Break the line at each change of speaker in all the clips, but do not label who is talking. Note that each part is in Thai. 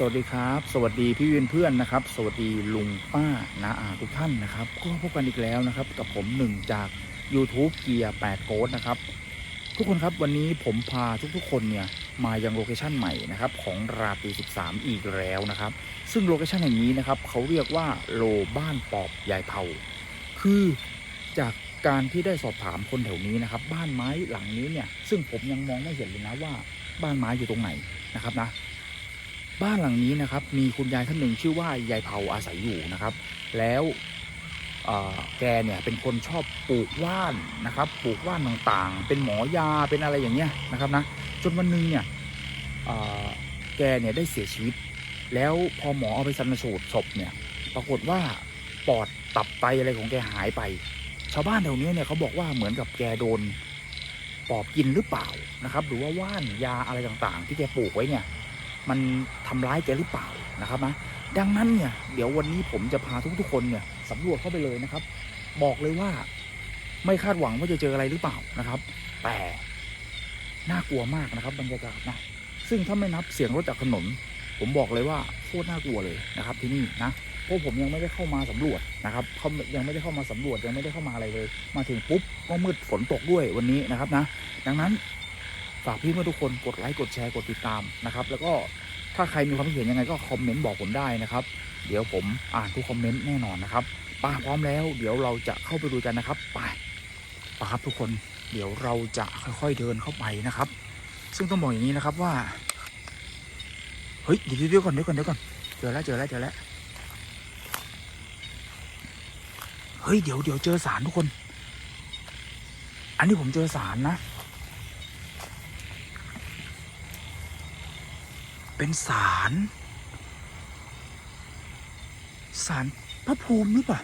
สวัสดีครับ สวัสดีพี่เพื่อนเพื่อนนะครับ สวัสดีลุงป้านาอาทุกท่านนะครับ ก็พบกันอีกแล้วนะครับ กับผมหนึ่งจาก YouTube เกียร์8โกดนะครับ ทุกคนครับวันนี้ผมพาทุกๆคนเนี่ยมายังโลเคชันใหม่นะครับของราตรี13 อีกแล้วนะครับ ซึ่งโลเคชันแห่งนี้นะครับเขาเรียกว่าโลบ้านปอบยายเผาคือจากการที่ได้สอบถามคนแถวนี้นะครับ บ้านไม้หลังนี้เนี่ยซึ่งผมยังมองไม่เห็นเลยนะว่าบ้านไม้อยู่ตรงไหนนะครับนะ บ้านหลังนี้นะครับ มีคุณยายท่านหนึ่งชื่อว่ายายเผาอาศัยอยู่นะครับ แล้วแกเนี่ยเป็นคนชอบปลูกว่านนะครับปลูกว่านต่างๆ เป็นหมอยาเป็นอะไรอย่างเงี้ยนะครับนะจนวันหนึงเนี่ยแกเนี่ยได้เสียชีวิต แล้วพอหมอเอาไปชันสูตรศพเนี่ยปรากฏว่าปอดตับไตอะไรของแกหายไป ชาวบ้านแถวนี้เนี่ยเขาบอกว่าเหมือนกับแกโดนปอบกินหรือเปล่านะครับ หรือว่าว่านยาอะไรต่างๆ ที่แกปลูกไว้เนี่ย มันทำร้ายแกหรือเปล่านะครับนะดังนั้นเนี่ยเดี๋ยววันนี้ผมจะพาทุกๆคนเนี่ยสำรวจเข้าไปเลยนะครับ บอกเลยว่าไม่คาดหวังว่าจะเจออะไรหรือเปล่านะครับ แต่น่ากลัวมากนะครับ บรรยากาศนะซึ่งถ้าไม่นับเสียงรถจากถนนผมบอกเลยว่าโคตรน่ากลัวเลยนะครับ ที่นี่นะเพราะผมยังไม่ได้เข้ามาสำรวจนะครับเขายังไม่ได้เข้ามาสำรวจยังไม่ได้เข้ามาอะไรเลย มาถึงปุ๊บก็มืดฝนตกด้วยวันนี้นะครับนะ ดังนั้น ฝากพี่เพื่อนทุกคนกดไลค์กดแชร์กดติดตามนะครับ แล้วก็ถ้าใครมีความคิดเห็นยังไงก็คอมเมนต์บอกผมได้นะครับ เดี๋ยวผมอ่านทุกคอมเมนต์แน่นอนนะครับป้าพร้อมแล้วเดี๋ยวเราจะเข้าไปดูกันนะครับไปไปครับทุกคนเดี๋ยวเราจะค่อยๆเดินเข้าไปนะครับ ซึ่งต้องบอกอย่างนี้นะครับว่าเฮ้ยเดี๋ยวเดี๋ยวก่อนเดี๋ยวก่อนเดี๋ยวก่อนเจอแล้วเจอแล้วเจอแล้วเฮ้ยเดี๋ยวเดี๋ยวเจอสารทุกคน อันนี้ผมเจอสารนะ เป็นสารสารพระภูมิหรือเปล่า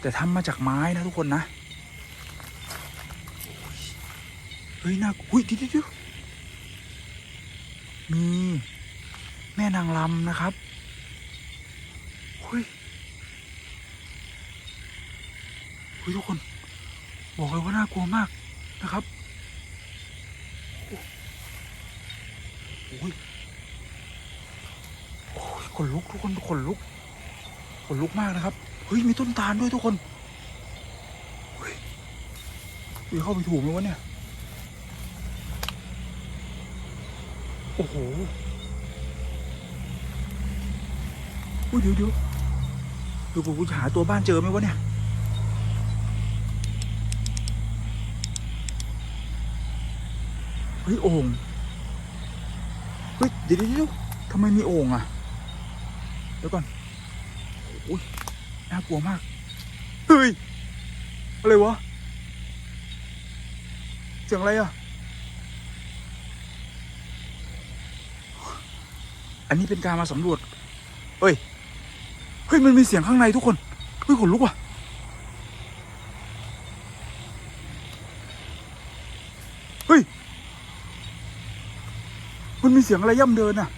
แต่ทำมาจากไม้นะทุกคนนะเฮ้ยน่าอุ้ยดิเดี๋ยวมีแม่นางลำนะครับเฮ้ยเฮ้ยทุกคน บอกเลยว่าน่ากลัวมากนะครับโอ้ย นลุกทุกคนขนลุกขนลุกมากนะครับเฮ้ยมีต้นตาลด้วยทุกคนเฮ้ยเดี๋ยเข้าไปถูกไหมวะเนี่ยโอ้โหอุ้ยเดี๋ยวเดี๋ยวเดี๋ยวกูจะหาตัวบ้านเจอไหมวะเนี่ยเฮ้ยโอ่งเฮ้ยเดี๋ยวเดี๋ยวเดี๋ยวทำไมมีโอ่งอะ เดี๋ยวก่อนโอ้ยน่ากลัวมาก เฮ้ย อะไรวะ เสียงอะไรอะ อันนี้เป็นการมาสำรวจ เฮ้ย เฮ้ย มันมีเสียงข้างในทุกคน เฮ้ยขนลุกว่ะเฮ้ย มันมีเสียงอะไรย่ำเดินอะ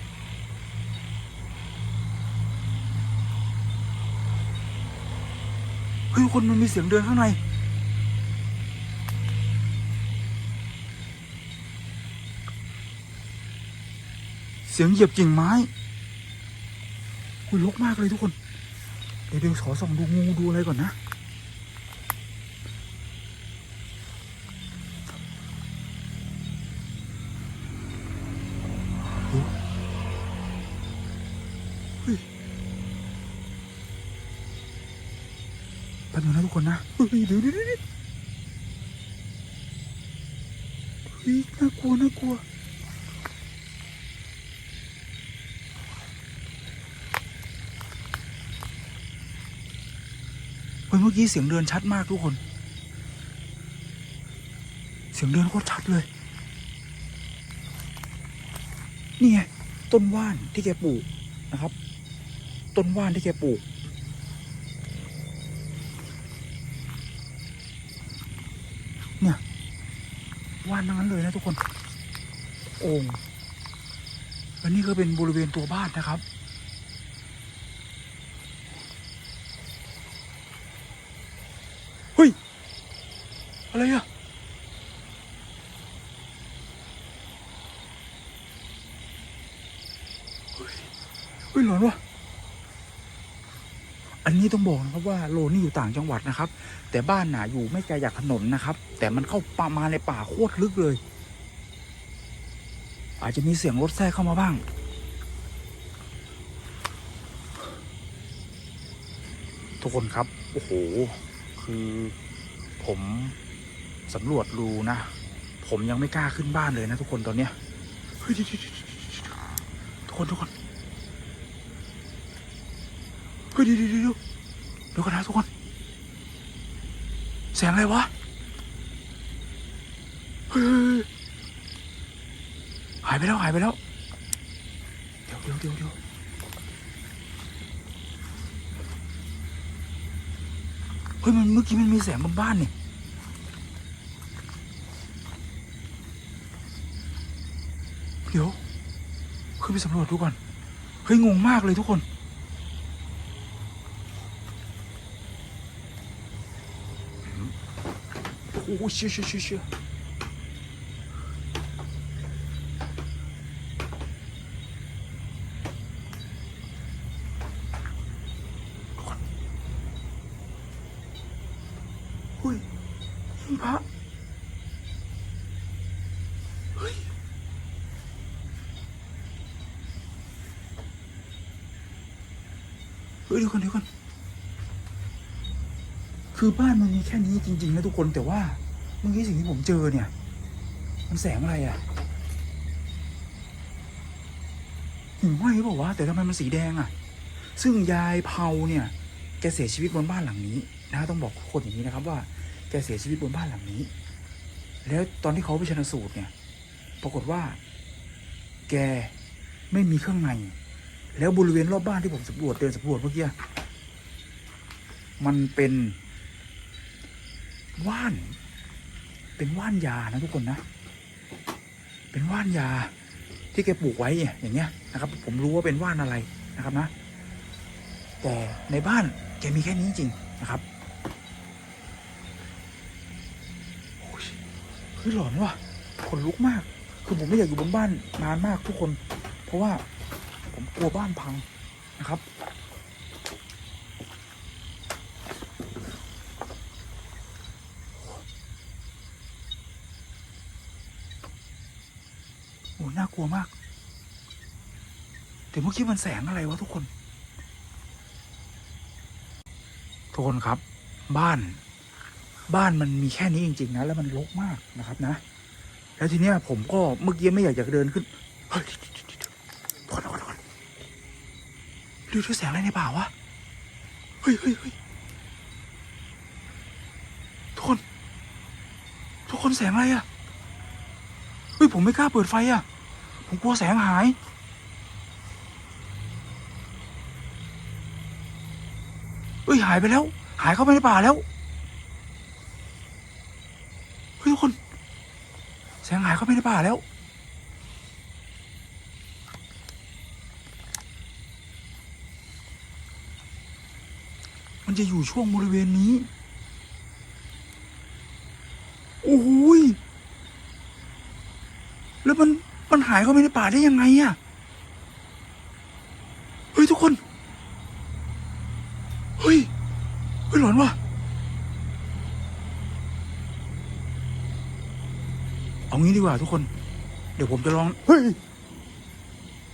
เฮ้ยทุกคนมันมีเสียงเดินข้างในเสียงเหยียบกิ่งไม้คุยลกมากเลยทุกคน เดี๋ยวเดี๋ยวขอส่องดูงูดูอะไรก่อนนะ เฮ้ แป๊บนึงนะทุกคนนะเฮ้ยเดี๋ยวเดี๋ยวเดี๋ยวเฮ้ยน่ากลัวน่ากลัวเฮ้ยเมื่อกี้เสียงเดินชัดมากทุกคน เสียงเดินโคตรชัดเลย นี่ไงต้นว่านที่แกปลูกนะครับ ต้นว่านที่แกปลูก ว่านทั้งนั้นเลยนะทุกคน โอ่งและนี่ก็เป็นบริเวณตัวบ้านนะครับ เฮ้ย อะไรอะเฮ้ย เฮ้ยหลอนวะอั นี้ต้องบอกนะครับว่าโลนี่อยู่ต่างจังหวัดนะครับ แต่บ้านน่ะอยู่ไม่ไกลจากถนนนะครับ แต่มันเข้าป่ามาในป่าโคตรลึกเลย อาจจะมีเสียงรถแทรกเข้ามาบ้างทุกคนครับ โอ้โห คือผมสำรวจดูนะ ผมยังไม่กล้าขึ้นบ้านเลยนะทุกคนตอนเนี้ยเฮ้ยทุกคนทุกคน เฮ้ยเดี๋ยวเดี๋ยวเดี๋ยวเดี๋ยวกันนะทุกคน เสียงอะไรวะ เฮ้ยหายไปแล้วหายไปแล้ว เดี๋ยวเดี๋ยวเดี๋ยวเดี๋ยวเฮ้ยมันเมื่อกี้มันมีแสงบนบ้านนี่เดี๋ยวขึ้นไปสำรวจดูก่อน เฮ้ยงงมากเลยทุกคน อ้ยเชี่ยเชี่ยเชี่ยเชี่ยทุกคนเฮ้ยหิ้งพระเฮ้ยเฮ้ยเดี๋ยวก่อนเดี๋ยวก่อนคือบ้านมันมีแค่นี้จริง ๆ นะทุกคนแต่ว่า เมื่อกี้สิ่งที่ผมเจอเนี่ย มันแสงอะไรอะหิ่งห้อยหรือเปล่าวะแต่ทำไมมันสีแดงอะซึ่งยายเผาเนี่ยแกเสียชีวิตบนบ้านหลังนี้นะต้องบอกทุกคนอย่างนี้นะครับว่าแกเสียชีวิตบนบ้านหลังนี้ แล้วตอนที่เขาไปชนสูตรเนี่ย ปรากฏว่า แกไม่มีเครื่องใน แล้วบริเวณรอบบ้านที่ผมสำรวจเดินสำรวจเมื่อกี้มันเป็นว่าน เป็นว่านยานะทุกคนนะ เป็นว่านยาที่แกปลูกไว้อย่างเงี้ยนะครับ ผมรู้ว่าเป็นว่านอะไรนะครับนะ แต่ในบ้านแกมีแค่นี้จริงนะครับโอ้ยเฮ้ยหลอนว่ะขนลุกมาก คือผมไม่อยากอยู่บนบ้านนานมากทุกคน เพราะว่าผมกลัวบ้านพังนะครับากลัวมาก แต่เมื่อกี้มันแสงอะไรวะทุกคน ทุกคนครับ บ้าน บ้านมันมีแค่นี้จริง ๆ นะ แล้วมันรกมากนะครับนะ แล้วทีเนี้ยผมก็เมื่อกี้ไม่อยากจะเดินขึ้น เฮ้ยทุกคนทุกคนทุกคนดูด้วยแสงอะไรในป่าวะ เฮ้ยเฮ้ยเฮ้ยทุกคน ทุกคนแสงอะไรอะเฮ้ย ผมไม่กล้าเปิดไฟอะ ผมกลัวแสงหายเฮ้ยหายไปแล้ว หายเข้าไปในป่าแล้วเฮ้ยทุกคน แสงหายเข้าไปในป่าแล้ว มันจะอยู่ช่วงบริเวณนี้โอ้โหยแล้วมัน มันหายเข้าไปในป่าได้ยังไงอะเฮ้ยทุกคน เฮ้ย เฮ้ยหลอนว่ะ เอางี้ดีกว่าทุกคน เดี๋ยวผมจะลอง เฮ้ย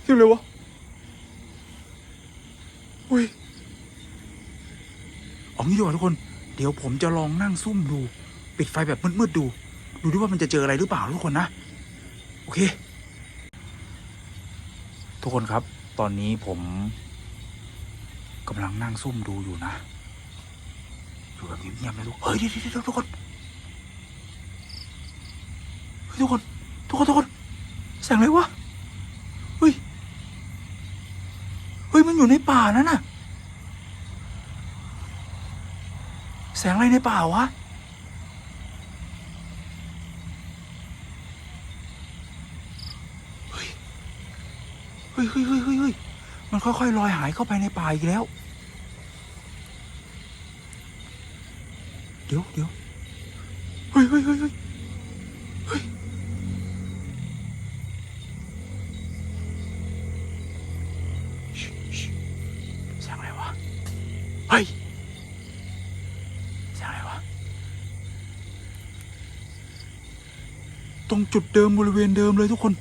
เสียงอะไรวะเฮ้ย เอางี้ดีกว่าทุกคน เดี๋ยวผมจะลองนั่งซุ่มดู ปิดไฟแบบมืดๆดู ดูดิว่ามันจะเจออะไรหรือเปล่าทุกคนนะ โอเค ทุกคนครับ ตอนนี้ผมกำลังนั่งซุ่มดูอยู่นะ อยู่แบบเงียบๆนะทุกเฮ้ยเดี๋ยวเดี๋ยวทุกคนเฮ้ยทุกคน ทุกคน ทุกคน แสงอะไรวะ เฮ้ย เฮ้ย มันอยู่ในป่านั่นน่ะ แสงอะไรในป่าวะ ฮ้ยเฮ้ยเฮ้ยเฮ้ยมันค่อยๆลอยหายเข้าไปในป่าอีกแล้ว เดี๋ยวเดี๋ยวเฮ้ยเฮ้ยเฮ้ยเฮ้ยเฮ้ยเสียงอะไรวะ เฮ้ยเสียงอะไรวะ ตรงจุดเดิมบริเวณเดิมเลยทุกคน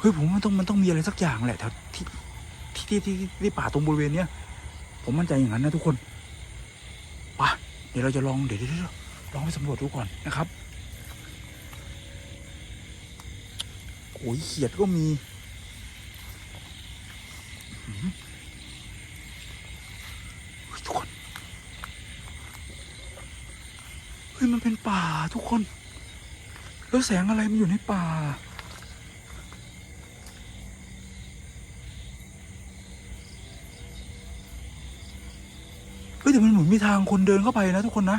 เฮ้ยผมมันต้องมันต้องมีอะไรสักอย่างแหละแถวที่ที่ที่ที่ป่าตรงบริเวณเนี้ยผมมั่นใจอย่างนั้นนะทุกคนไปเดี๋ยวเราจะลองเดี๋ยวเดี๋ยวลองไปสำรวจดูก่อนนะครับโอ้ยเขียดก็มีทุกคนเฮ้ยมันเป็นป่าทุกคน แล้วแสงอะไรมันอยู่ในป่า ยแต่มันเหมือนมีทางคนเดินเข้าไปนะทุกคนนะ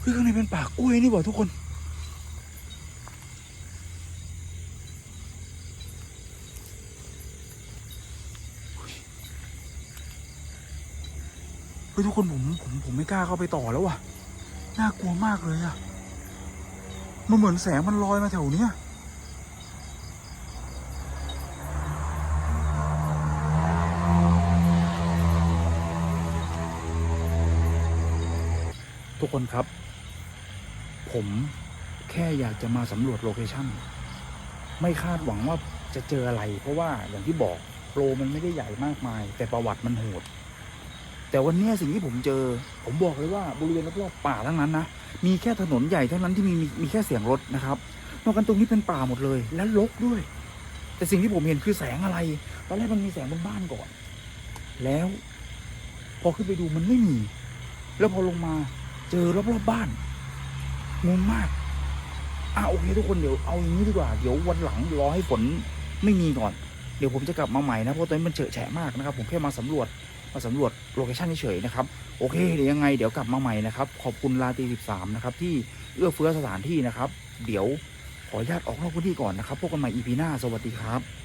เฮ้ยข้างในเป็นป่ากล้วยนี่หว่ทุกคน เฮ้ยทุกคนผมผมผมไม่กล้าเข้าไปต่อแล้วว่ะ น่ากลัวมากเลยอะมันเหมือนแสงมันลอยมาแถวเนี้ยทุกคนครับ ผมแค่อยากจะมาสำรวจโลเคชั่นไม่คาดหวังว่าจะเจออะไร เพราะว่าอย่างที่บอกโปรมันไม่ได้ใหญ่มากมาย แต่ประวัติมันโหด แต่วันนี้สิ่งที่ผมเจอ ผมบอกเลยว่าบริเวณรอบๆป่าทั้งนั้นนะมีแค่ถนนใหญ่เท่านั้นที่มีมีมีแค่เสียงรถนะครับ นอกกันตรงนี้เป็นป่าหมดเลยและรกด้วย แต่สิ่งที่ผมเห็นคือแสงอะไรตอนแรกมันมีแสงบนบ้านก่อน แล้ว พอขึ้นไปดูมันไม่มี แล้วพอลงมาเจอรอบๆบ้านงงมากอะโอเคทุกคนเดี๋ยวเอาอย่างนี้ดีกว่าเดี๋ยววันหลังรอให้ฝนไม่มีก่อน เดี๋ยวผมจะกลับมาใหม่นะเพราะตอนนี้มันเฉอะแฉะมากนะครับ ผมแค่มาสำรวจ มาสำรวจโลเคชันเฉยๆนะครับ โอเคเดี๋ยวยังไงเดี๋ยวกลับมาใหม่นะครับ ขอบคุณลาตีสิบสามนะครับ ที่เอื้อเฟื้อสถานที่นะครับ เดี๋ยวขออนุญาตออกนอกพื้นที่ก่อนนะครับพบกันใหม่ EP หน้า สวัสดีครับ